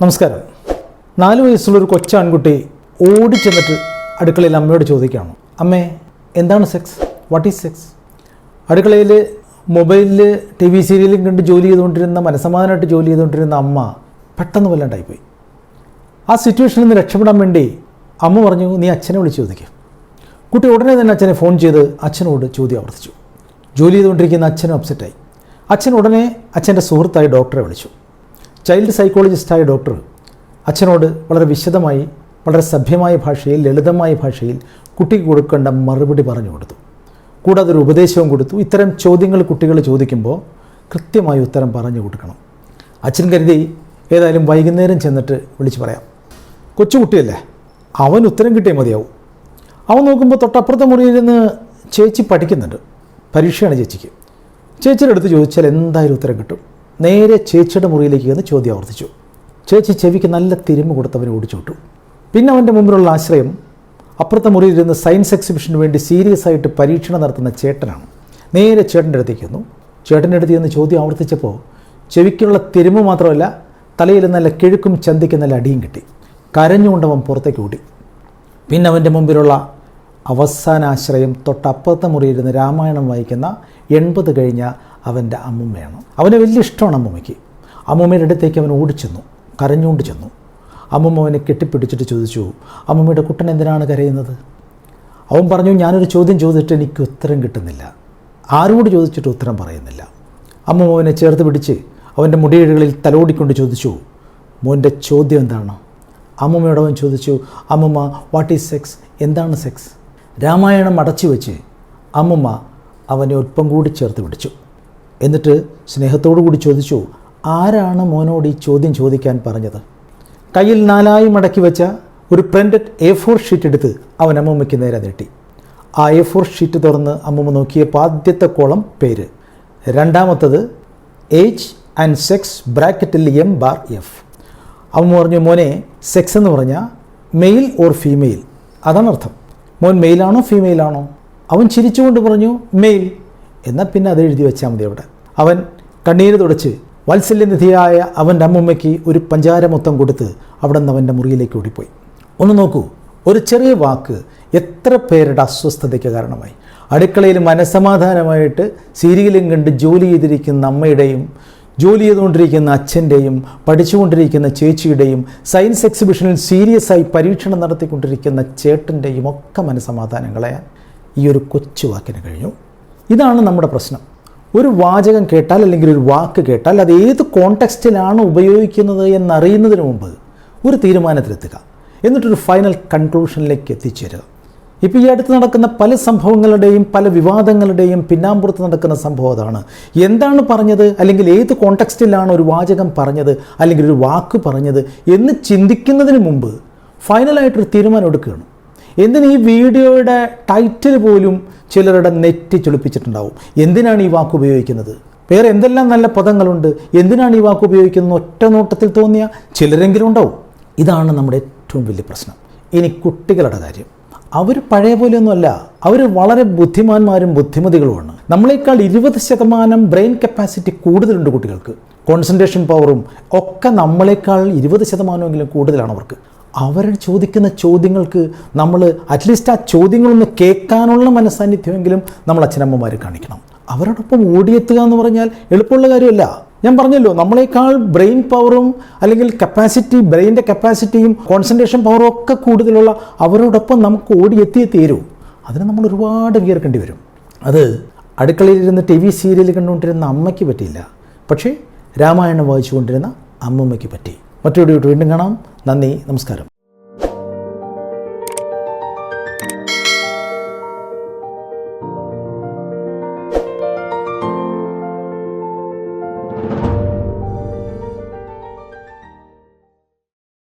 നമസ്കാരം. നാല് വയസ്സുള്ള ഒരു കൊച്ചാൺകുട്ടി ഓടി ചെന്നിട്ട് അടുക്കളയിൽ അമ്മയോട് ചോദിക്കുകയാണ്. അമ്മേ എന്താണ് സെക്സ് വാട്ട് ഈസ് സെക്സ് അടുക്കളയിൽ മൊബൈലിൽ ടി വി സീരിയലും കണ്ട് ജോലി ചെയ്തുകൊണ്ടിരുന്ന മനസമാധാനമായിട്ട് ജോലി ചെയ്തുകൊണ്ടിരുന്ന അമ്മ പെട്ടെന്ന് വല്ലാണ്ടായിപ്പോയി. ആ സിറ്റുവേഷനിൽ നിന്ന് രക്ഷപ്പെടാൻ വേണ്ടി അമ്മ പറഞ്ഞു നീ അച്ഛനെ വിളിച്ച് ചോദിക്കും. കുട്ടി ഉടനെ തന്നെ അച്ഛനെ ഫോൺ ചെയ്ത് അച്ഛനോട് ചോദ്യം ആവർത്തിച്ചു. ജോലി ചെയ്തുകൊണ്ടിരിക്കുന്ന അച്ഛനും അപ്സെറ്റായി അച്ഛൻ ഉടനെ അച്ഛന്റെ സുഹൃത്തായി ഡോക്ടറെ വിളിച്ചു. ചൈൽഡ് സൈക്കോളജിസ്റ്റായ ഡോക്ടർ അച്ഛനോട് വളരെ വിശദമായി വളരെ സഭ്യമായ ഭാഷയിൽ ലളിതമായ ഭാഷയിൽ കുട്ടിക്ക് കൊടുക്കേണ്ട മറുപടി പറഞ്ഞു കൊടുത്തു. കൂടാതെ ഒരു ഉപദേശവും കൊടുത്തു. ഇത്തരം ചോദ്യങ്ങൾ കുട്ടികൾ ചോദിക്കുമ്പോൾ കൃത്യമായി ഉത്തരം പറഞ്ഞു കൊടുക്കണം. അച്ഛൻ കരുതി ഏതായാലും വൈകുന്നേരം ചെന്നിട്ട് വിളിച്ച് പറയാം. കൊച്ചുകുട്ടിയല്ലേ അവൻ ഉത്തരം കിട്ടിയാൽ മതിയാവും. അവൻ നോക്കുമ്പോൾ തൊട്ടപ്പുറത്തെ മുറിയിലിരുന്ന് ചേച്ചി പഠിക്കുന്നുണ്ട്. പരീക്ഷയാണ് ചേച്ചിക്ക്. ചേച്ചിയുടെ അടുത്ത് ചോദിച്ചാൽ എന്തായാലും ഉത്തരം കിട്ടും. നേരെ ചേച്ചിയുടെ മുറിയിലേക്ക് ചെന്ന് ചോദ്യം ആവർത്തിച്ചു. ചേച്ചി ചെവിക്ക് നല്ല തിരുമ്പ് കൊടുത്തവനെ ഓടിച്ചോട്ടു. പിന്നെ അവന്റെ മുമ്പിലുള്ള ആശ്രയം അപ്പുറത്തെ മുറിയിലിരുന്ന് സയൻസ് എക്സിബിഷന് വേണ്ടി സീരിയസ് ആയിട്ട് പരീക്ഷണം നടത്തുന്ന ചേട്ടനാണ്. നേരെ ചേട്ടന്റെ അടുത്തേക്ക് വന്നു ചേട്ടന്റെ അടുത്ത് ചെന്ന് ചോദ്യം ആവർത്തിച്ചപ്പോൾ ചെവിക്കുള്ള തിരുമ്പ് മാത്രമല്ല തലയിൽ നല്ല കിഴുക്കും ചന്തിക്കും നല്ല അടിയും കിട്ടി. കരഞ്ഞുകൊണ്ടവൻ പുറത്തേക്ക് ഓടി. പിന്നെ അവന്റെ മുമ്പിലുള്ള അവസാന ആശ്രയം തൊട്ടപ്പുറത്തെ മുറിയിരുന്ന് രാമായണം വായിക്കുന്ന എൺപത് കഴിഞ്ഞ അവന്റെ അമ്മുമ്മയാണ്. അവന് വലിയ ഇഷ്ടമാണ് അമ്മുമ്മയ്ക്ക്. അമ്മുമ്മയുടെ അടുത്തേക്ക് അവൻ ഓടിച്ചെന്നു കരഞ്ഞുകൊണ്ട് ചെന്നു. അമ്മുമ്മ അവനെ കെട്ടിപ്പിടിച്ചിട്ട് ചോദിച്ചു അമ്മുമ്മയുടെ കുട്ടൻ എന്തിനാണ് കരയുന്നത്? അവൻ പറഞ്ഞു ഞാനൊരു ചോദ്യം ചോദിച്ചിട്ട് എനിക്ക് ഉത്തരം കിട്ടുന്നില്ല. ആരോട് ചോദിച്ചിട്ട് ഉത്തരം പറയുന്നില്ല. അമ്മുമ്മ അവനെ ചേർത്ത് പിടിച്ച് അവന്റെ മുടിയിഴകളിൽ തലോടിക്കൊണ്ട് ചോദിച്ചു മോന്റെ ചോദ്യം എന്താണ്? അമ്മുമ്മയോട് അവൻ ചോദിച്ചു അമ്മുമ്മ വാട്ട് ഈസ് സെക്സ് എന്താണ് സെക്സ് രാമായണം അടച്ചു വെച്ച് അമ്മുമ്മ അവനെ ഒപ്പം കൂടി ചേർത്ത് പിടിച്ചു. എന്നിട്ട് സ്നേഹത്തോടു കൂടി ചോദിച്ചു ആരാണ് മോനോട് ഈ ചോദ്യം ചോദിക്കാൻ പറഞ്ഞത്? കയ്യിൽ നാലായി മടക്കി വെച്ച ഒരു പ്രിന്റഡ് എ ഫോർ ഷീറ്റ് എടുത്ത് അവൻ അമ്മൂമ്മയ്ക്ക് നേരെ നീട്ടി. ആ എ ഫോർ ഷീറ്റ് തുറന്ന് അമ്മൂമ്മ നോക്കിയപ്പോൾ ആദ്യത്തെ കോളം പേര്. രണ്ടാമത്തത് ഏജ് ആൻഡ് സെക്സ് ബ്രാക്കറ്റിൽ എം ബാർ എഫ് അമ്മ പറഞ്ഞു മോനെ സെക്സ് എന്ന് പറഞ്ഞാൽ മെയിൽ ഓർ ഫീമെയിൽ അതാണ് അർത്ഥം. മോൻ മെയിലാണോ ഫീമെയിലാണോ അവൻ ചിരിച്ചുകൊണ്ട് പറഞ്ഞു മെയിൽ എന്നാൽ പിന്നെ അത് എഴുതി വെച്ചാൽ മതി അവിടെ. അവൻ കണ്ണീര് തുടച്ച് വാത്സല്യനിധിയായ അവന്റെ അമ്മുമ്മയ്ക്ക് ഒരു പഞ്ചാര മൊത്തം കൊടുത്ത് അവിടെ നിന്ന് അവന്റെ മുറിയിലേക്ക് ഓടിപ്പോയി. ഒന്ന് നോക്കൂ ഒരു ചെറിയ വാക്ക് എത്ര പേരുടെ അസ്വസ്ഥതയ്ക്ക് കാരണമായി? അടുക്കളയിൽ മനസമാധാനമായിട്ട് സീരിയലും കണ്ട് ജോലി ചെയ്തിരിക്കുന്ന അമ്മയുടെയും ജോലി ചെയ്തുകൊണ്ടിരിക്കുന്ന അച്ഛന്റെയും പഠിച്ചുകൊണ്ടിരിക്കുന്ന ചേച്ചിയുടെയും സയൻസ് എക്സിബിഷനിൽ സീരിയസ് ആയി പരീക്ഷണം നടത്തിക്കൊണ്ടിരിക്കുന്ന ചേട്ടന്റെയും ഒക്കെ മനസമാധാനം കളയാൻ ഈ ഒരു കൊച്ചു വാക്കിന് കഴിഞ്ഞു. ഇതാണ് നമ്മുടെ പ്രശ്നം. ഒരു വാചകം കേട്ടാൽ അല്ലെങ്കിൽ ഒരു വാക്ക് കേട്ടാൽ അത് ഏത് കോണ്ടെക്സ്റ്റിലാണ് ഉപയോഗിക്കുന്നത് എന്നറിയുന്നതിന് മുമ്പ് ഒരു തീരുമാനത്തിലെത്തുക. എന്നിട്ടൊരു ഫൈനൽ കൺക്ലൂഷനിലേക്ക് എത്തിച്ചേരുക. ഇപ്പോൾ ഈ അടുത്ത് നടക്കുന്ന പല സംഭവങ്ങളുടെയും പല വിവാദങ്ങളുടെയും പിന്നാമ്പുറത്ത് നടക്കുന്ന സംഭവം അതാണ്. എന്താണ് പറഞ്ഞത്? അല്ലെങ്കിൽ ഏത് കോണ്ടെക്സ്റ്റിലാണ് ഒരു വാചകം പറഞ്ഞത്? അല്ലെങ്കിൽ ഒരു വാക്ക് പറഞ്ഞത്? എന്ന് ചിന്തിക്കുന്നതിന് മുമ്പ് ഫൈനലായിട്ടൊരു തീരുമാനം എടുക്കുകയാണ്. എന്തിന് ഈ വീഡിയോയുടെ ടൈറ്റിൽ പോലും ചിലരുടെ നെറ്റി ചൊളിപ്പിച്ചിട്ടുണ്ടാവും? എന്തിനാണ് ഈ വാക്ക് ഉപയോഗിക്കുന്നത്? വേറെ എന്തെല്ലാം നല്ല പദങ്ങളുണ്ട്? എന്തിനാണ് ഈ വാക്ക് ഉപയോഗിക്കുന്നത്? ഒറ്റ നോട്ടത്തിൽ തോന്നിയ ചിലരെങ്കിലും ഉണ്ടാവും. ഇതാണ് നമ്മുടെ ഏറ്റവും വലിയ പ്രശ്നം. ഇനി കുട്ടികളുടെ കാര്യം. അവർ പഴയ പോലെയൊന്നുമല്ല അവർ വളരെ ബുദ്ധിമാന്മാരും ബുദ്ധിമതികളുമാണ്. നമ്മളെക്കാൾ ഇരുപത് ശതമാനം ബ്രെയിൻ കപ്പാസിറ്റി കൂടുതലുണ്ട് കുട്ടികൾക്ക്. കോൺസെൻട്രേഷൻ പവറും ഒക്കെ നമ്മളെക്കാൾ ഇരുപത് ശതമാനമെങ്കിലും കൂടുതലാണ് അവർക്ക്. അവർ ചോദിക്കുന്ന ചോദ്യങ്ങൾക്ക് നമ്മൾ അറ്റ്ലീസ്റ്റ് ആ ചോദ്യങ്ങളൊന്ന് കേൾക്കാനുള്ള മനസ്സാന്നിധ്യമെങ്കിലും നമ്മൾ അച്ഛനമ്മമാർ കാണിക്കണം. അവരോടൊപ്പം ഓടിയെത്തുക എന്ന് പറഞ്ഞാൽ എളുപ്പമുള്ള കാര്യമല്ല. ഞാൻ പറഞ്ഞല്ലോ നമ്മളെക്കാൾ ബ്രെയിൻ പവറും അല്ലെങ്കിൽ കപ്പാസിറ്റി ബ്രെയിന്റെ കപ്പാസിറ്റിയും കോൺസെൻട്രേഷൻ പവറും ഒക്കെ കൂടുതലുള്ള അവരോടൊപ്പം നമുക്ക് ഓടിയെത്തിയേ തീരൂ. അതിന് നമ്മൾ ഒരുപാട് വിയർക്കേണ്ടി വരും. അത് അടുക്കളയിലിരുന്ന് ടി വി സീരിയൽ കണ്ടുകൊണ്ടിരുന്ന അമ്മയ്ക്ക് പറ്റിയില്ല. പക്ഷേ രാമായണം വായിച്ചുകൊണ്ടിരുന്ന അമ്മമ്മയ്ക്ക് പറ്റി. മറ്റൊരു വീണ്ടും കാണാം. നന്ദി നമസ്കാരം.